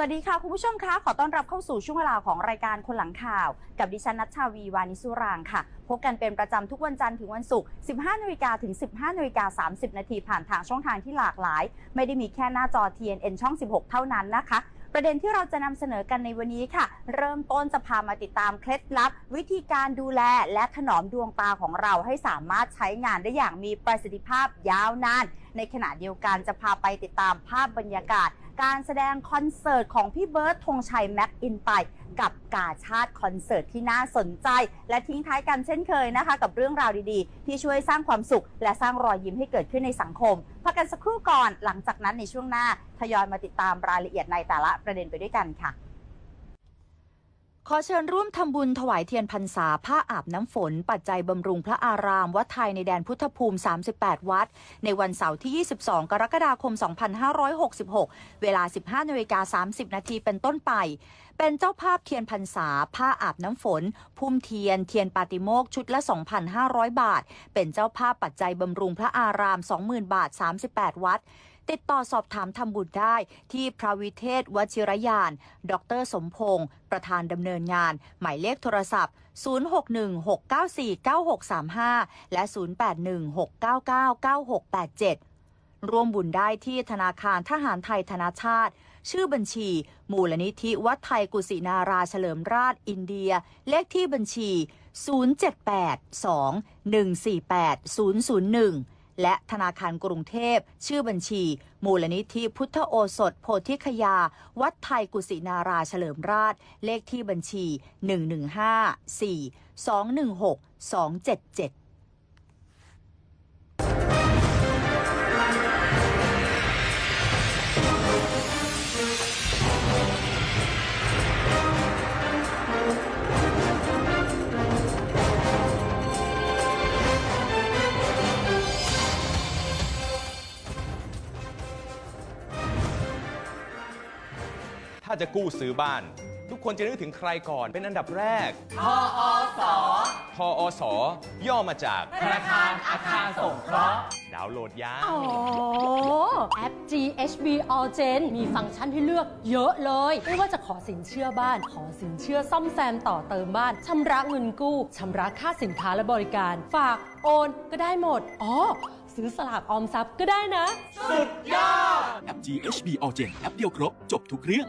วัสดีค่ะ คุณผู้ชมคะขอต้อนรับเข้าสู่ช่วงเวลาของรายการคนหลังข่าว กับดิฉันนัชชาวีวานิสุรางค่ะ พบกันเป็นประจำทุกวันจันทร์ถึงวันศุกร์ 15นาฬิกาถึง 15นาฬิกา30 นาทีผ่านทางช่องทางที่หลากหลาย ไม่ได้มีแค่หน้าจอ TNN ช่อง 16 เท่านั้นนะคะ ประเด็นที่เราจะนำเสนอกันในวันนี้ค่ะ เริ่มต้นจะพามาติดตามเคล็ดลับ วิธีการดูแลและถนอมดวงตาของเราให้สามารถใช้งานได้อย่างมีประสิทธิภาพยาวนาน ในขณะเดียวกันจะพาไปติดตามภาพบรรยากาศ การแสดงคอนเสิร์ตของพี่เบิร์ดธงชัยแม็กอินไปกับกาชาติคอนเสิร์ตที่น่าสนใจ และทิ้งท้ายกันเช่นเคยนะคะ กับเรื่องราวดีๆ ที่ช่วยสร้างความสุข และสร้างรอยยิ้มให้เกิดขึ้นในสังคมพักกันสักครู่ก่อนหลังจากนั้นในช่วงหน้าทยอยมาติดตามรายละเอียดในแต่ละประเด็นไปด้วยกันค่ะ ขอเชิญร่วมทำบุญถวายเทียนพรรษาผ้าอาบน้ำฝน ปัจจัยบำรุงพระอาราม วัดไทยในแดนพุทธภูมิ 38 วัด ในวันเสาร์ที่ 22 กรกฎาคม 2566 เวลา 15นาฬิกา30 นาทีเป็นต้นไป เป็นเจ้าภาพเทียนพรรษา ผ้าอาบน้ำฝน พุ่มเทียน เทียนปาติโมกชุดละ 2,500 บาท เป็นเจ้าภาพปัจจัยบำรุงพระอาราม 20,000 บาท 38 วัด ติดต่อสอบถามทำบุญได้ที่พระวิเทศวชิรยาน ดรสมพงศ์ประธานดำเนินงาน หมายเลขโทรศัพท์ 0616949635 และ 0816999687 ร่วมบุญได้ที่ธนาคารทหารไทยธนาชาติ ชื่อบัญชี มูลนิธิวัดไทยกุสินาราเฉลิมราชอินเดีย เลขที่บัญชี 0782-148-001 และธนาคารกรุงเทพ ชื่อบัญชี มูลนิธิพุทธโอสถ โพธิคยา วัดไทยกุศินาราเฉลิมราช เลขที่บัญชี 115 4 216 277 ถ้าจะกู้ซื้อบ้าน ทุกคนจะนึกถึงใครก่อนเป็นอันดับแรก ทอสทอสย่อมาจากธนาคารอาคารสงเคราะห์ ดาวน์โหลดยาโอ้แอป GHB All Gen มีฟังก์ชันให้เลือกเยอะเลย ไม่ว่าจะขอสินเชื่อบ้าน ขอสินเชื่อซ่อมแซมต่อเติมบ้าน ชำระเงินกู้ ชำระค่าสินค้าและบริการ ฝากโอนก็ได้หมด อ๋อ ซื้อสลากออมทรัพย์ก็ได้นะ แอป GHB All Gen แอปเดียวครบ จบทุกเรื่อง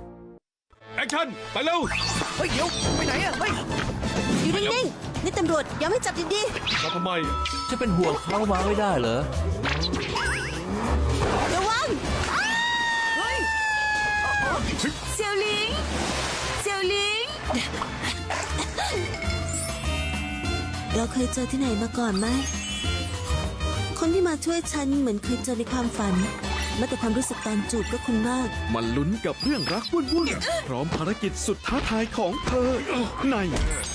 แอคชั่น ไปเร็ว เฮ้ยเดี๋ยวไปไหนอะเฮ้ยอยู่นิ่งๆนี่ตำรวจยังไม่จับดีมาทำไม จะเป็นห่วงเขามาไม่ได้เหรอระวังเฮ้ยเซียวลิงเซียวลิง เราเคยเจอที่ไหนมาก่อนไหมคนที่มาช่วยฉันเหมือนเคยเจอในความฝันแม้แต่ความรู้สึกการจูบก็คุ้นมาก มันลุ้นกับเรื่องรักวุ่นวุ่นๆ พร้อมภารกิจสุดท้าทายของเธอ ใน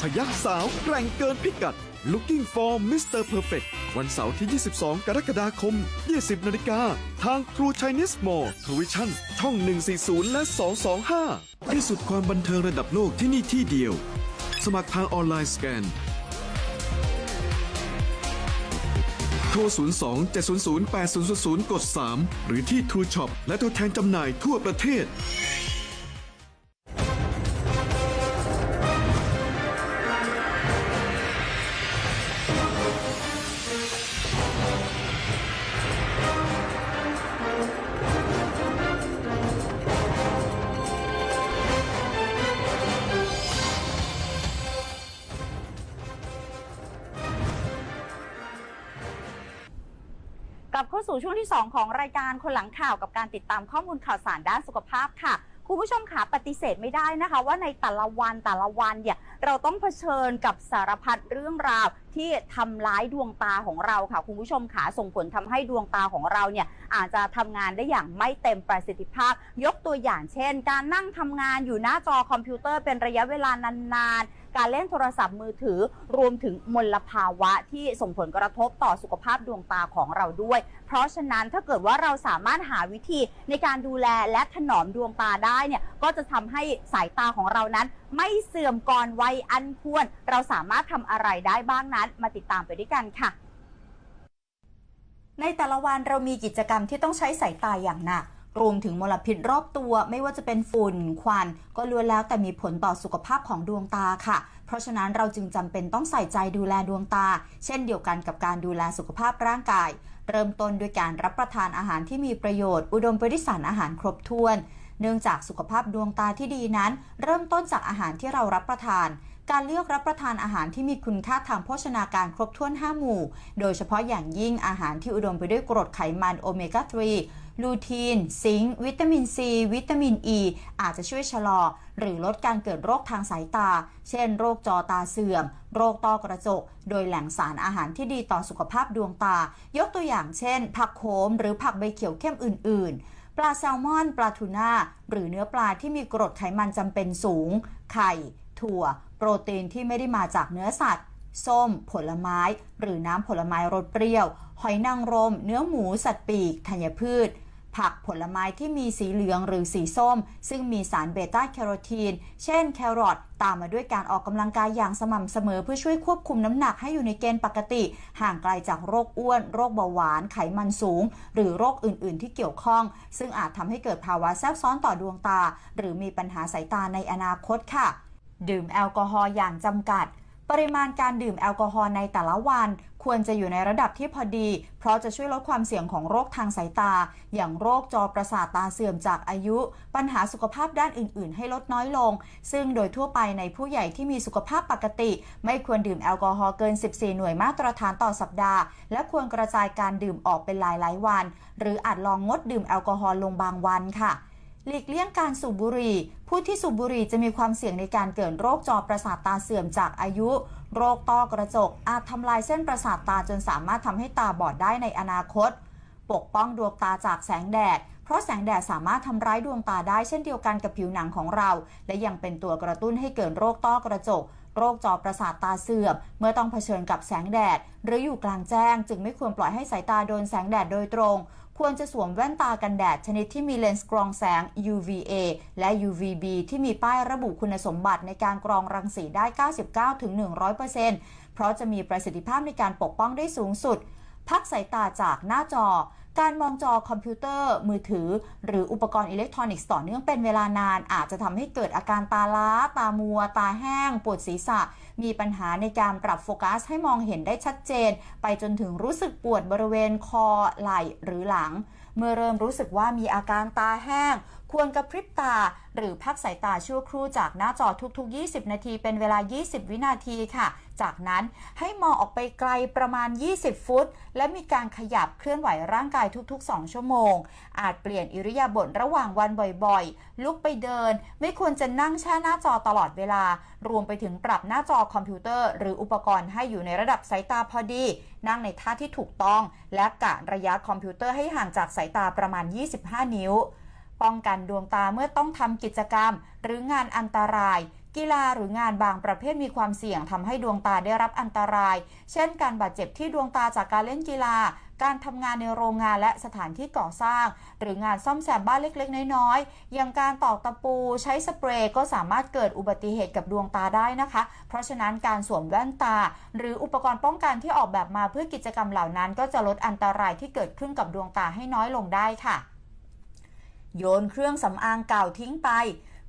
พยักสาวแกร่งเกินพิกัด Looking for Mr. Perfect วันเสาร์ที่ 22 กรกฎาคม 20 นาฬิกา ทาง True Chinese Mall t v i s i o n ช่อง 140 และ 225 ที่สุดความบันเทิงระดับโลกที่นี่ที่เดียว สมัครทางออนไลน์สแกน ทร 02 700 8000 กด 3 หรือที่ True Shop และตัวแทนจำหน่ายทั่วประเทศ เข้าสู่ช่วงที่ 2 ของรายการคนหลังข่าวกับการติดตามข้อมูลข่าวสารด้านสุขภาพค่ะ คุณผู้ชมขาปฏิเสธไม่ได้นะคะ ว่าในแต่ละวันแต่ละวันเนี่ยเราต้องเผชิญกับสารพัดเรื่องราวที่ทำร้ายดวงตาของเราค่ะ คุณผู้ชมขาส่งผลทำให้ดวงตาของเราเนี่ยอาจจะทำงานได้อย่างไม่เต็มประสิทธิภาพ ยกตัวอย่างเช่น การนั่งทำงานอยู่หน้าจอคอมพิวเตอร์เป็นระยะเวลานานๆ การเล่นโทรศัพท์มือถือ รวมถึงมลภาวะที่ส่งผลกระทบต่อสุขภาพดวงตาของเราด้วย เพราะฉะนั้นถ้าเกิดว่าเราสามารถหาวิธีในการดูแลและถนอมดวงตาได้เนี่ยก็จะทำให้สายตาของเรานั้น ไม่เสื่อมก่อนวัยอันควร เราสามารถทำอะไรได้บ้างนั้น มาติดตามไปด้วยกันค่ะ ในแต่ละวันเรามีกิจกรรมที่ต้องใช้สายตาอย่างหนัก รวมถึงมลพิษรอบตัว ไม่ว่าจะเป็นฝุ่นควัน ก็ล้วนแล้วแต่มีผลต่อสุขภาพของดวงตาค่ะ เพราะฉะนั้นเราจึงจำเป็นต้องใส่ใจดูแลดวงตา เช่นเดียวกันกับการดูแลสุขภาพร่างกาย เริ่มต้นด้วยการรับประทานอาหารที่มีประโยชน์ อุดมไปด้วยสารอาหารครบถ้วน เนื่องจากสุขภาพดวงตาที่ดีนั้น เริ่มต้นจากอาหารที่เรารับประทานการเลือกรับประทานอาหารที่มีคุณค่าทางโภชนาการครบถ้วน 5 หมู่ โดยเฉพาะอย่างยิ่งอาหารที่อุดมไปด้วยกรดไขมันโอเมก้า 3 ลูทีน ซิงค์ วิตามินซี วิตามินอ e, ีอาจจะช่วยชะลอ หรือลดการเกิดโรคทางสายตา เช่น โรคจอตาเสื่อม โรคต้อกระจก โดยแหล่งสารอาหารที่ดีต่อสุขภาพดวงตา ยกตัวอย่างเช่น ผักโขม หรือผักใบเขียวเข้มอื่น ๆ ปลาแซลมอน ปลาทูน่า หรือเนื้อปลาที่มีกรดไขมันจำเป็นสูง ไข่ ถั่ว โปรตีนที่ไม่ได้มาจากเนื้อสัตว์ส้ม ผลไม้ หรือน้ำผลไม้รสเปรี้ยว หอยนางรม เนื้อหมู สัตว์ปีก ธัญพืช ผักผลไม้ที่มีสีเหลืองหรือสีส้ม ซึ่งมีสารเบต้าแคโรทีน เช่นแครอทตามมาด้วยการออกกำลังกายอย่างสม่ำเสมอเพื่อช่วยควบคุมน้ำหนักให้อยู่ในเกณฑ์ปกติ ห่างไกลจากโรคอ้วน โรคเบาหวาน ไขมันสูง หรือโรคอื่น ๆ ที่เกี่ยวข้อง ซึ่งอาจทำให้เกิดภาวะแทรกซ้อนต่อดวงตา หรือมีปัญหาสายตาในอนาคตค่ะ ดื่มแอลกอฮอล์อย่างจำกัด ปริมาณการดื่มแอลกอฮอล์ในแต่ละวัน ควรจะอยู่ในระดับที่พอดี เพราะจะช่วยลดความเสี่ยงของโรคทางสายตา อย่างโรคจอประสาทตาเสื่อมจากอายุ ปัญหาสุขภาพด้านอื่น ๆ ให้ลดน้อยลง ซึ่งโดยทั่วไปในผู้ใหญ่ที่มีสุขภาพปกติ ไม่ควรดื่มแอลกอฮอล์เกิน 14 หน่วยมาตรฐานต่อสัปดาห์ และควรกระจายการดื่มออกเป็นหลาย ๆ วัน หรืออาจลองงดดื่มแอลกอฮอล์ลงบางวันค่ะหลีกเลี่ยงการสูบบุหรี่ ผู้ที่สูบบุหรี่จะมีความเสี่ยงในการเกิดโรคจอประสาทตาเสื่อมจากอายุ โรคต้อกระจกอาจทำลายเส้นประสาทตาจนสามารถทำให้ตาบอดได้ในอนาคต ปกป้องดวงตาจากแสงแดด เพราะแสงแดดสามารถทำร้ายดวงตาได้เช่นเดียวกันกับผิวหนังของเรา และยังเป็นตัวกระตุ้นให้เกิดโรคต้อกระจก โรคจอประสาทตาเสื่อม เมื่อต้องเผชิญกับแสงแดด หรืออยู่กลางแจ้ง จึงไม่ควรปล่อยให้สายตาโดนแสงแดดโดยตรง ควรจะสวมแว่นตากันแดดชนิดที่มีเลนส์กรองแสง UVA และ UVB ที่มีป้ายระบุคุณสมบัติในการกรองรังสีได้ 99-100%เพราะจะมีประสิทธิภาพในการปกป้องได้สูงสุด พักสายตาจากหน้าจอ การมองจอคอมพิวเตอร์ มือถือ หรืออุปกรณ์อิเล็กทรอนิกส์ต่อเนื่องเป็นเวลานาน อาจจะทำให้เกิดอาการตาล้า ตามัว ตาแห้ง ปวดศีรษะ มีปัญหาในการปรับโฟกัสให้มองเห็นได้ชัดเจน ไปจนถึงรู้สึกปวดบริเวณคอ ไหล่หรือหลัง เมื่อเริ่มรู้สึกว่ามีอาการตาแห้งควรกระพริบตา หรือพักสายตาชั่วครู่จากหน้าจอทุก ๆ 20 นาทีเป็นเวลา 20 วินาทีค่ะ จากนั้นให้มองออกไปไกลประมาณ 20 ฟุต และมีการขยับเคลื่อนไหวร่างกายทุกๆ 2 ชั่วโมง อาจเปลี่ยนอิริยาบถระหว่างวันบ่อยๆ ลุกไปเดิน ไม่ควรจะนั่งแช่หน้าจอตลอดเวลา รวมไปถึงปรับหน้าจอคอมพิวเตอร์ หรืออุปกรณ์ให้อยู่ในระดับสายตาพอดี นั่งในท่าที่ถูกต้อง และกะระยะคอมพิวเตอร์ให้ห่างจากสายตาประมาณ 25 นิ้ว ป้องกันดวงตาเมื่อต้องทำกิจกรรม หรืองานอันตราย กีฬาหรืองานบางประเภทมีความเสี่ยงทำให้ดวงตาได้รับอันตราย เช่น การบาดเจ็บที่ดวงตาจากการเล่นกีฬา การทำงานในโรงงานและสถานที่ก่อสร้าง หรืองานซ่อมแซมบ้านเล็กๆ น้อยๆ อย่างการตอกตะปูใช้สเปรย์ก็สามารถเกิดอุบัติเหตุกับดวงตาได้นะคะ เพราะฉะนั้นการสวมแว่นตา หรืออุปกรณ์ป้องกันที่ออกแบบมาเพื่อกิจกรรมเหล่านั้น ก็จะลดอันตรายที่เกิดขึ้นกับดวงตาให้น้อยลงได้ค่ะ โยนเครื่องสำอางเก่าทิ้งไป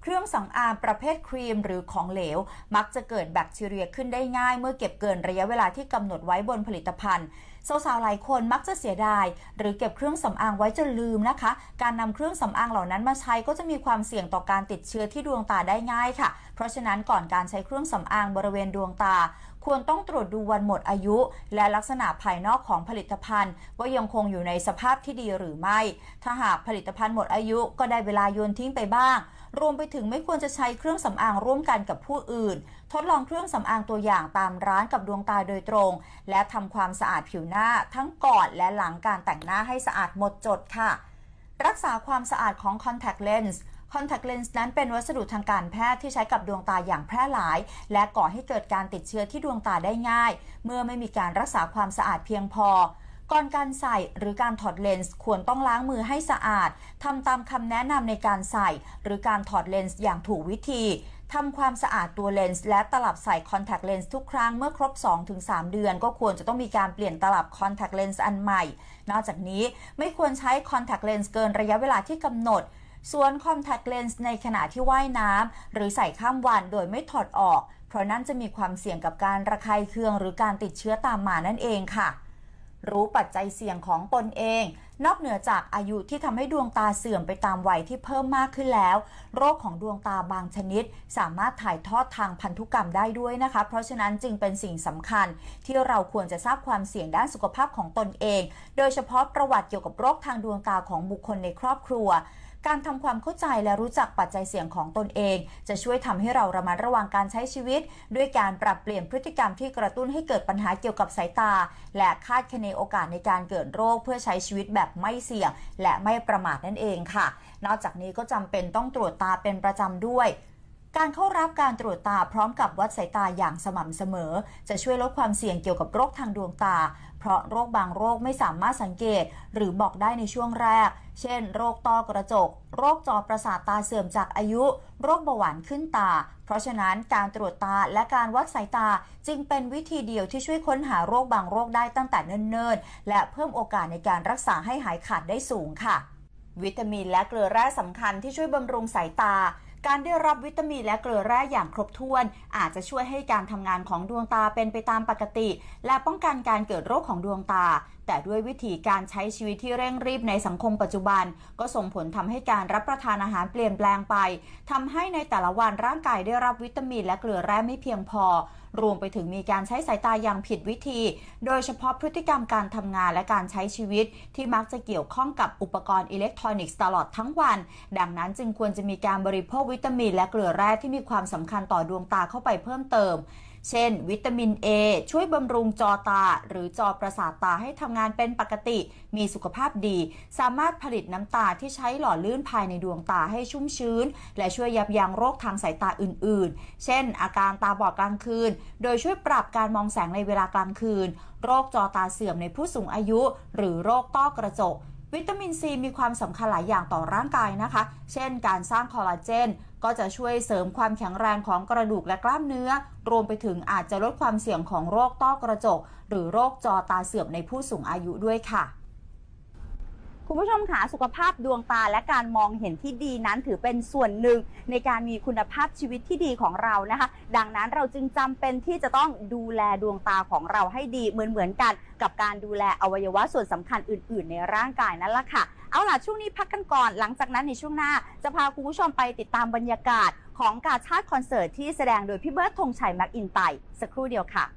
เครื่องสำอางประเภทครีมหรือของเหลว มักจะเกิดแบคทีเรียขึ้นได้ง่าย เมื่อเก็บเกินระยะเวลาที่กำหนดไว้บนผลิตภัณฑ์สาวๆหลายคนมักจะเสียดาย หรือเก็บเครื่องสำอางไว้จนลืมนะคะ การนำเครื่องสำอางเหล่านั้นมาใช้ก็จะมีความเสี่ยงต่อการติดเชื้อที่ดวงตาได้ง่ายค่ะ เพราะฉะนั้นก่อนการใช้เครื่องสำอางบริเวณดวงตา ควรต้องตรวจดูวันหมดอายุ และลักษณะภายนอกของผลิตภัณฑ์ ว่ายังคงอยู่ในสภาพที่ดีหรือไม่ ถ้าหากผลิตภัณฑ์หมดอายุก็ได้เวลาโยนทิ้งไปบ้าง รวมไปถึงไม่ควรจะใช้เครื่องสำอางร่วมกันกับผู้อื่น ทดลองเครื่องสำอางตัวอย่างตามร้านกับดวงตาโดยตรง และทำความสะอาดผิวหน้าทั้งก่อนและหลังการแต่งหน้าให้สะอาดหมดจดค่ะ รักษาความสะอาดของ contact lens contact lens นั้ คอนเป็นวัสดุทางการแพทย์ที่ใช้กับดวงตาอย่างแพร่หลาย และก่อให้เกิดการติดเชื้อที่ดวงตาได้ง่าย เมื่อไม่มีการรักษาความสะอาดเพียงพอ ก่อนการใส่หรือการถอดเลนส์ควรต้องล้างมือให้สะอาดทำตามคำแนะนำในการใส่ หรือการถอดเลนส์อย่างถูกวิธีทำความสะอาดตัวเลนส์และตลับใส่คอนแทคเลนส์ทุกครั้งเมื่อครบ 2-3 เดือน ก็ควรจะต้องมีการเปลี่ยนตลับคอนแทคเลนส์อันใหม่ นอกจากนี้ไม่ควรใช้คอนแทคเลนส์เกินระยะเวลาที่กำหนด ส่วนคอนแทคเลนส์ในขณะที่ว่ายน้ำหรือใส่ข้ามวันโดยไม่ถอดออก เพราะนั่นจะมีความเสี่ยงกับการระคายเคืองหรือการติดเชื้อตามมานั่นเองค่ะรู้ปัจจัยเสี่ยงของตนเอง นอกเหนือจากอายุที่ทำให้ดวงตาเสื่อมไปตามวัยที่เพิ่มมากขึ้นแล้ว โรคของดวงตาบางชนิด สามารถถ่ายทอดทางพันธุกรรมได้ด้วยนะคะ เพราะฉะนั้นจึงเป็นสิ่งสำคัญ ที่เราควรจะทราบความเสี่ยงด้านสุขภาพของตนเอง โดยเฉพาะประวัติเกี่ยวกับโรคทางดวงตาของบุคคลในครอบครัว การทำความเข้าใจและรู้จักปัจจัยเสี่ยงของตนเอง จะช่วยทำให้เราระมัดระวังการใช้ชีวิต ด้วยการปรับเปลี่ยนพฤติกรรมที่กระตุ้นให้เกิดปัญหาเกี่ยวกับสายตา และคาดคะเนโอกาสในการเกิดโรค เพื่อใช้ชีวิตแบบไม่เสี่ยง และไม่ประมาทนั่นเองค่ะ นอกจากนี้ก็จำเป็นต้องตรวจตาเป็นประจำด้วยการเข้ารับการตรวจตาพร้อมกับวัดสายตาอย่างสม่ำเสมอ จะช่วยลดความเสี่ยงเกี่ยวกับโรคทางดวงตา เพราะโรคบางโรคไม่สามารถสังเกต หรือบอกได้ในช่วงแรก เช่น โรคต้อกระจก โรคจอประสาทตาเสื่อมจากอายุ โรคเบาหวานขึ้นตา เพราะฉะนั้นการตรวจตาและการวัดสายตาจึงเป็นวิธีเดียวที่ช่วยค้นหาโรคบางโรคได้ตั้งแต่เนิ่นๆ และเพิ่มโอกาสในการรักษาให้หายขาดได้สูงค่ะ วิตามินและเกลือแร่สำคัญที่ช่วยบำรุงสายตา การได้รับวิตามินและเกลือแร่อย่างครบถ้วน อาจจะช่วยให้การทำงานของดวงตาเป็นไปตามปกติ และป้องกันการเกิดโรคของดวงตา แต่ด้วยวิธีการใช้ชีวิตที่เร่งรีบในสังคมปัจจุบัน ก็ส่งผลทำให้การรับประทานอาหารเปลี่ยนแปลงไปทำให้ในแต่ละวันร่างกายได้รับวิตามินและเกลือแร่ไม่เพียงพอ รวมไปถึงมีการใช้สายตาอย่างผิดวิธี โดยเฉพาะพฤติกรรมการทำงานและการใช้ชีวิต ที่มักจะเกี่ยวข้องกับอุปกรณ์อิเล็กทรอนิกส์ตลอดทั้งวัน ดังนั้นจึงควรจะมีการบริโภควิตามิน และเกลือแร่ที่มีความสำคัญต่อดวงตาเข้าไปเพิ่มเติม เช่น วิตามิน A ช่วยบำรุงจอตา หรือจอประสาทตาให้ทำงานเป็นปกติ มีสุขภาพดี สามารถผลิตน้ำตาที่ใช้หล่อลื่นภายในดวงตาให้ชุ่มชื้น และช่วยยับยั้งโรคทางสายตาอื่น ๆ เช่น อาการตาบอดกลางคืน โดยช่วยปรับการมองแสงในเวลากลางคืน โรคจอตาเสื่อมในผู้สูงอายุ หรือโรคต้อกระจกวิตามินซีมีความสำคัญหลายอย่างต่อร่างกายนะคะ เช่น การสร้างคอลลาเจน ก็จะช่วยเสริมความแข็งแรงของกระดูกและกล้ามเนื้อ รวมไปถึงอาจจะลดความเสี่ยงของโรคต้อกระจก หรือโรคจอตาเสื่อมในผู้สูงอายุด้วยค่ะ คุณผู้ชมคะสุขภาพดวงตาและการมองเห็นที่ดีนั้นถือเป็นส่วนหนึ่งในการมีคุณภาพชีวิตที่ดีของเรานะคะ ดังนั้นเราจึงจำเป็นที่จะต้องดูแลดวงตาของเราให้ดีเหมือนเหมือนกัน กับการดูแลอวัยวะส่วนสำคัญอื่น ๆ ในร่างกายนั่นแหละค่ะ เอาล่ะช่วงนี้พักกันก่อนหลังจากนั้นในช่วงหน้า จะพาคุณผู้ชมไปติดตามบรรยากาศของการชาติคอนเสิร์ตที่แสดงโดยพี่เบิร์ดธงชัยแม็กอินไตสักครู่เดียวค่ะ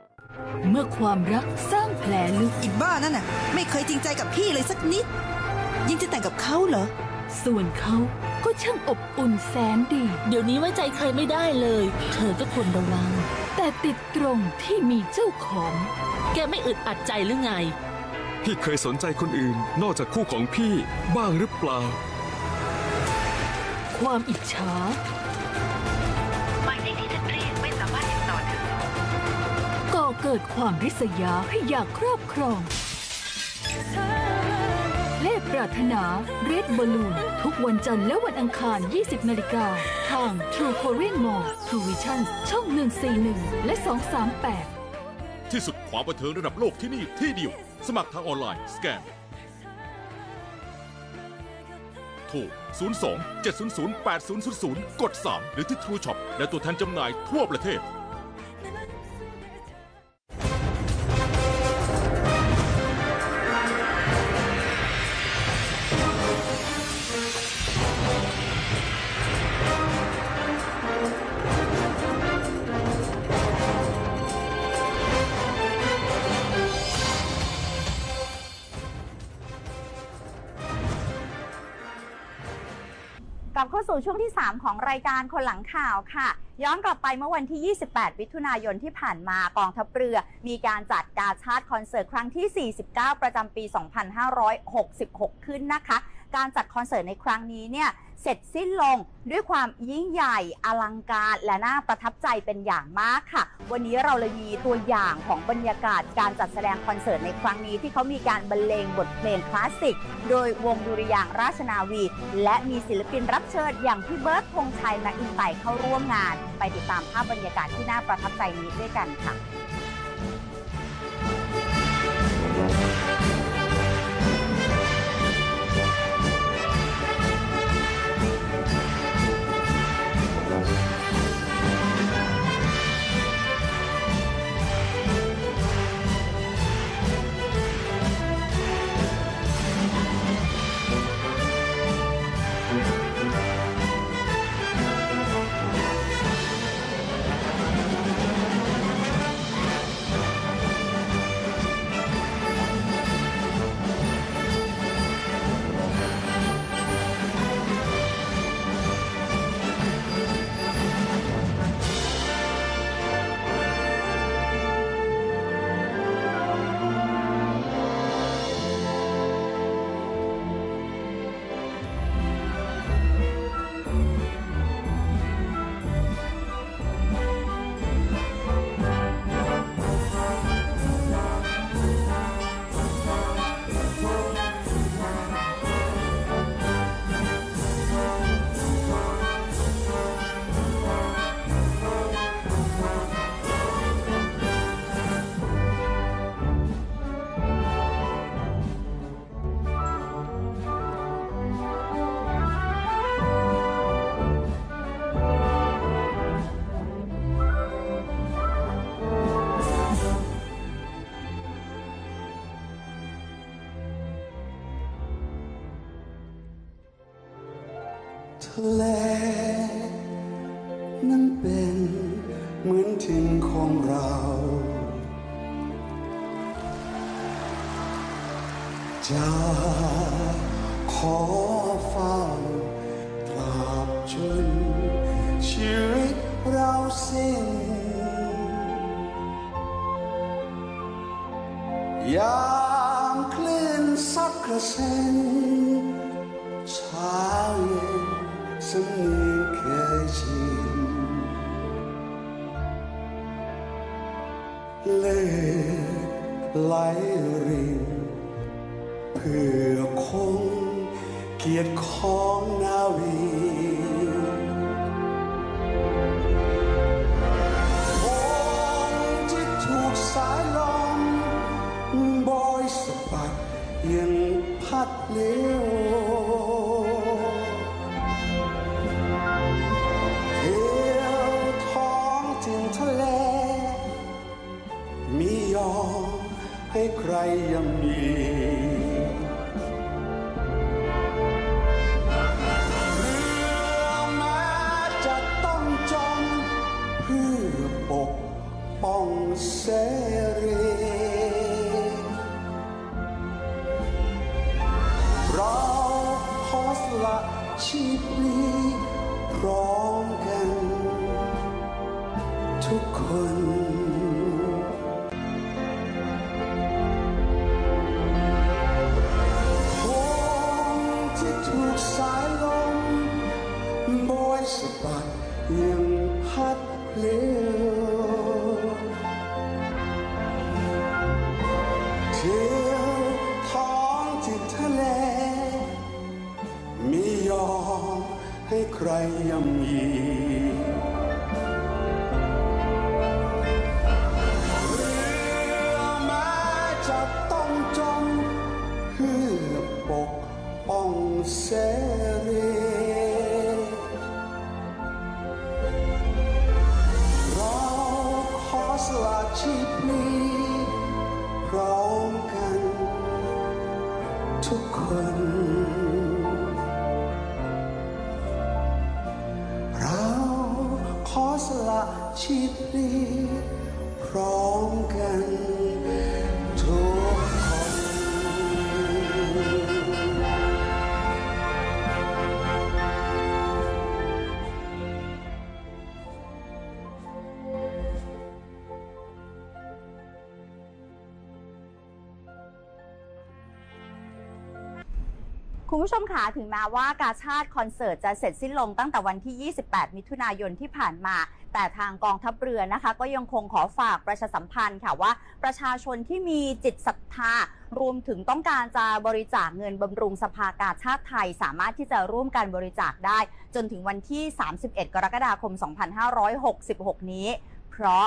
เมื่อความรักสร้างแผลลึกอีบ้านั่นน่ะ ไม่เคยจริงใจกับพี่เลยสักนิด ยิ่งจะแต่งกับเขาเหรอ ส่วนเขาก็ช่างอบอุ่นแสนดี เดี๋ยวนี้ไว้ใจใครไม่ได้เลย เธอก็ควรระวัง แต่ติดตรงที่มีเจ้าของ แกไม่อึดอัดใจหรือไง พี่เคยสนใจคนอื่น นอกจากคู่ของพี่บ้างหรือเปล่า ความอิจฉา เกิดความริษยาให้อยากครอบครอง เลขปรารถนา Red Balloon ทุกวันจันทร์และวันอังคาร 20 นาฬิกา ทาง True Korean Mall True Vision ช่อง 141 และ 238 ที่สุดความบันเทิงระดับโลกที่นี่ที่เดียว สมัครทางออนไลน์ สแกนโทร02 700 8000 กด 3 หรือที่ True Shop และตัวแทนจำหน่ายทั่วประเทศาสู่ช่วงที่ 3 ของรายการคนหลังข่าวค่ะ ย้อนกลับไปเมื่อวันที่ 28 มิถุนายนที่ผ่านมากองทัพเรือ มีการจัดกาชาติคอนเสิร์ตครั้งที่ 49 ประจำปี 2566 ขึ้นนะคะ การจัดคอนเสิร์ตในครั้งนี้เนี่ยเสร็จสิ้นลงด้วยความยิ่งใหญ่อลังการและน่าประทับใจเป็นอย่างมากค่ะ วันนี้เราเลยมีตัวอย่างของบรรยากาศการจัดแสดงคอนเสิร์ตในครั้งนี้ ที่เขามีการบรรเลงบทเพลงคลาสสิก โดยวงดุริยางราชนาวี และมีศิลปินรับเชิญอย่างพี่เบิร์ดธงชัยแมคอินไตเข้าร่วมงาน ไปติดตามภาพบรรยากาศที่น่าประทับใจนี้ด้วยกันค่ะ ทะเลนั้นเป็นเหมือนถิ่นของเรา จะขอเฝ้าตราบจนชีวิตเราสิ้นยามคลื่นซัดกระเซ็นช้า เลืดไหลรินเพื่อคงเกียรติของนาวีคงจะถูกสายลมบอยสะบัดยังพัดเลี้ยว ใครยังมีเรือแม้จะต้องจมเพื่อปกป้องเสรีเราขอสละชีพนี้ พั ผู้ชมคะถึงแม้ว่ากาชาติคอนเสิร์ตจะเสร็จสิ้นลงตั้งแต่วันที่ 28 มิถุนายนที่ผ่านมา แต่ทางกองทัพเรือนะคะ ก็ยังคงขอฝากประชาสัมพันธ์ค่ะว่า ประชาชนที่มีจิตศรัทธารวมถึงต้องการจะบริจาคเงินบำรุงสภากาชาติไทย สามารถที่จะร่วมกันบริจาคได้ จนถึงวันที่ 31 กรกฎาคม 2566 นี้ เพราะ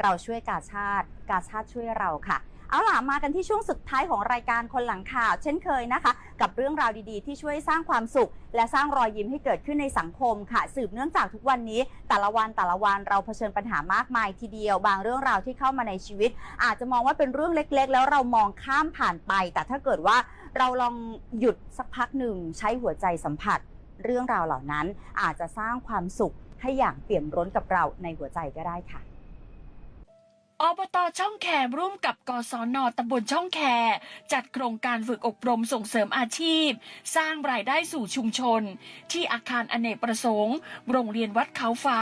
เราช่วยกาชาติ กาชาติช่วยเราค่ะ เอาล่ะมากันที่ช่วงสุดท้ายของรายการคนหลังข่าว เช่นเคยนะคะ กับเรื่องราวดีๆ ที่ช่วยสร้างความสุข และสร้างรอยยิ้มให้เกิดขึ้นในสังคมค่ะ สืบเนื่องจากทุกวันนี้ แต่ละวันแต่ละวันเราเผชิญปัญหามากมายทีเดียว บางเรื่องราวที่เข้ามาในชีวิต อาจจะมองว่าเป็นเรื่องเล็กๆ แล้วเรามองข้ามผ่านไป แต่ถ้าเกิดว่าเราลองหยุดสักพักหนึ่งใช้หัวใจสัมผัส เรื่องราวเหล่านั้นอาจจะสร้างความสุขให้อย่างเปี่ยมร้นกับเราในหัวใจก็ได้ค่ะ อบตช่องแคร่วมกับกศนตำบลช่องแคจัดโครงการฝึกอบรมส่งเสริมอาชีพ สร้างรายได้สู่ชุมชน ที่อาคารอเนกประสงค์ โรงเรียนวัดเขาฟ้า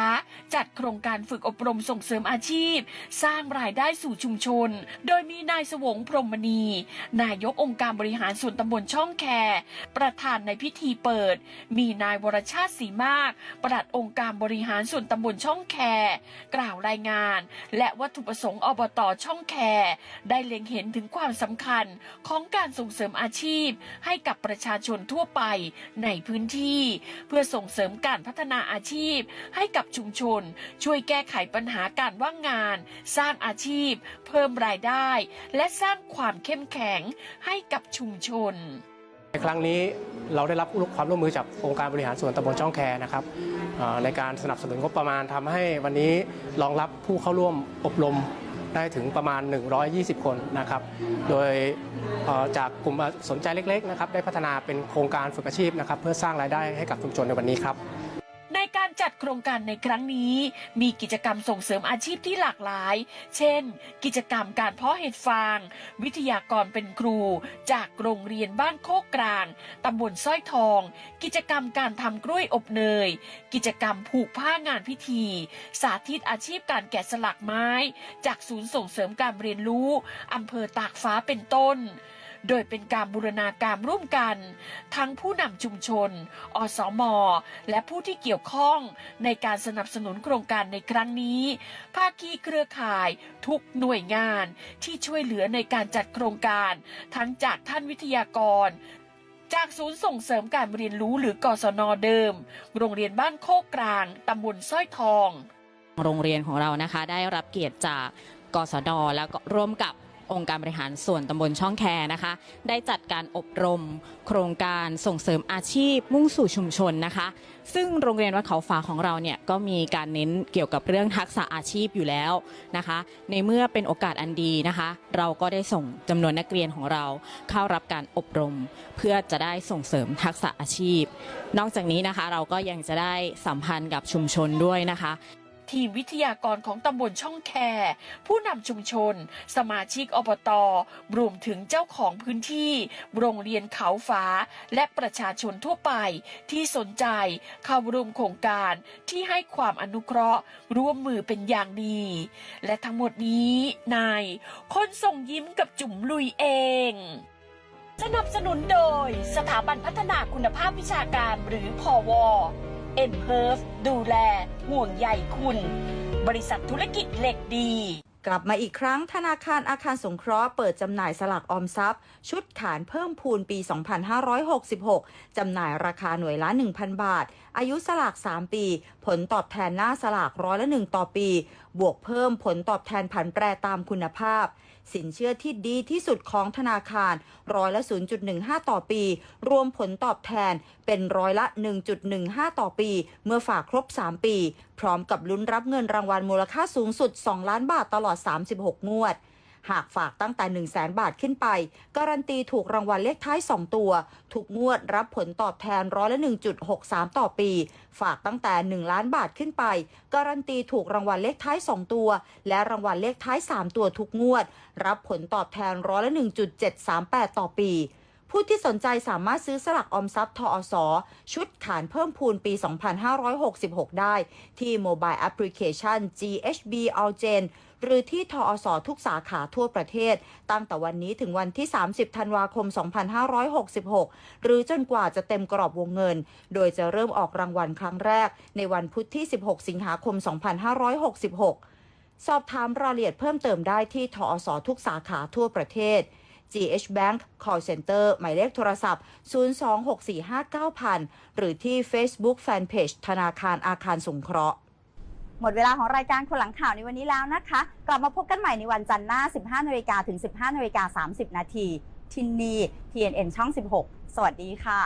จัดโครงการฝึกอบรมส่งเสริมอาชีพ สร้างรายได้สู่ชุมชน โดยมีนายสวงพรหมณี นายกองค์การบริหารส่วนตำบลช่องแคประธานในพิธีเปิด มีนายวรชาติศรีมาก ปลัดองค์การบริหารส่วนตำบลช่องแคกล่าวรายงาน และวัตถุประสงค์อบตช่องแคร์ได้เล็งเห็นถึงความสำคัญของการส่งเสริมอาชีพ ให้กับประชาชนทั่วไปในพื้นที่ เพื่อส่งเสริมการพัฒนาอาชีพ ให้กับชุมชน ช่วยแก้ไขปัญหาการว่างงาน สร้างอาชีพ เพิ่มรายได้ และสร้างความเข้มแข็งให้กับชุมชน ในครั้งนี้เราได้รับความร่วมมือจากองค์การบริหารส่วนตำบลช่องแคนะครับในการสนับสนุนงบประมาณทำให้วันนี้รองรับผู้เข้าร่วมอบรมได้ถึงประมาณ 120 คนนะครับ โดยจากกลุ่มสนใจเล็กๆนะครับได้พัฒนาเป็นโครงการฝึกอาชีพนะครับเพื่อสร้างรายได้ให้กับชุมชนในวันนี้ครับ ในการจัดโครงการในครั้งนี้ มีกิจกรรมส่งเสริมอาชีพที่หลากหลาย เช่น กิจกรรมการเพาะเห็ดฟาง วิทยากรเป็นครู จากโรงเรียนบ้านโคกกลางตำบลสร้อยทอง กิจกรรมการทำกล้วยอบเนย กิจกรรมผูกผ้างานพิธี สาธิตอาชีพการแกะสลักไม้ จากศูนย์ส่งเสริมการเรียนรู้อำเภอตากฟ้าเป็นต้น โดยเป็นการบูรณาการร่วมกัน ทั้งผู้นำชุมชน อสม และผู้ที่เกี่ยวข้องในการสนับสนุนโครงการในครั้งนี้ ภาคีเครือข่ายทุกหน่วยงานที่ช่วยเหลือในการจัดโครงการ ทั้งจากท่านวิทยากรจากศูนย์ส่งเสริมการเรียนรู้หรือกศนเดิม โรงเรียนบ้านโคกกลาง ตำบลสร้อยทอง โรงเรียนของเรานะคะ ได้รับเกียรติจากกศนแล้วก็ร่วมกับ องค์การบริหารส่วนตำบลช่องแคนะคะ ได้จัดการอบรม โครงการส่งเสริมอาชีพมุ่งสู่ชุมชนนะคะ ซึ่งโรงเรียนวัดเขาฝาของเราเนี่ยก็มีการเน้นเกี่ยวกับเรื่องทักษะอาชีพอยู่แล้วนะคะ ในเมื่อเป็นโอกาสอันดีนะคะ เราก็ได้ส่งจำนวนนักเรียนของเราเข้ารับการอบรม เพื่อจะได้ส่งเสริมทักษะอาชีพ นอกจากนี้นะคะเราก็ยังจะได้สัมพันธ์กับชุมชนด้วยนะคะ ทีมวิทยากรของตำบลช่องแค ผู้นำชุมชน สมาชิกอบตรวมถึงเจ้าของพื้นที่ โรงเรียนเขาฟ้า และประชาชนทั่วไป ที่สนใจเข้าร่วมโครงการที่ให้ความอนุเคราะห์ ร่วมมือเป็นอย่างดี และทั้งหมดนี้นายคนส่งยิ้มกับจุ๋มลุยเองสนับสนุนโดยสถาบันพัฒนาคุณภาพวิชาการหรือพอว เอ็มเพิร์ฟดูแล ห่วงใยคุณ บริษัทธุรกิจเหล็กดี กลับมาอีกครั้งธนาคารอาคารสงเคราะห์เปิดจำหน่ายสลากออมทรัพย์ ชุดขานเพิ่มพูนปี 2566 จำหน่ายราคาหน่วยละ 1,000 บาท อายุสลาก 3 ปี ผลตอบแทนหน้าสลากร้อยละ1ต่อปี บวกเพิ่มผลตอบแทนผันแปรตามคุณภาพ สินเชื่อที่ดีที่สุดของธนาคารร้อยละ 0.15 ต่อปี รวมผลตอบแทนเป็นร้อยละ 1.15 ต่อปี เมื่อฝากครบ 3 ปี พร้อมกับลุ้นรับเงินรางวัลมูลค่าสูงสุด 2 ล้านบาทตลอด 36 งวด หากฝากตั้งแต่ 1 0 0 0 0แบาทขึ้นไป การันตีถูกรางวัลเลขท้าย 2 ตัวทุกงวดรับผลตอบแทนร้อยละ 1.63 ต่อปี ฝากตั้งแต่ 1 ล้านบาทขึ้นไป การันตีถูกรางวัลเลขท้าย 2 ตัว และรางวัลเลขท้าย 3 ตัวทุกงวด รับผลตอบแทนร้อยละ 1.738 ต่อปี ผู้ที่สนใจสามารถซื้อสลักออมทรัพย์ทอสชุดขานเพิ่มพูนปี 2566 ได้ ที่โมบายแอปพลิเคชัน GHB All Gen หรือที่ทอสทุกสาขาทั่วประเทศ ตั้งแต่วันนี้ถึงวันที่ 30 ธันวาคม 2566 หรือจนกว่าจะเต็มกรอบวงเงิน โดยจะเริ่มออกรางวัลครั้งแรก ในวันพุธที่ 16 สิงหาคม 2566 สอบถามรายละเอียดเพิ่มเติมได้ที่ทอสทุกสาขาทั่วประเทศ GH Bank Call Center หมายเลขโทรศัพท์ 026459000 หรือที่ Facebook Fanpage ธนาคารอาคารสงเคราะห์ หมดเวลาของรายการคนหลังข่าวในวันนี้แล้วนะคะ กลับมาพบกันใหม่ในวันจันทร์หน้า 15นาฬิกาถึง 15นาฬิกา30 นาทีทินนี TNN ช่อง 16 สวัสดีค่ะ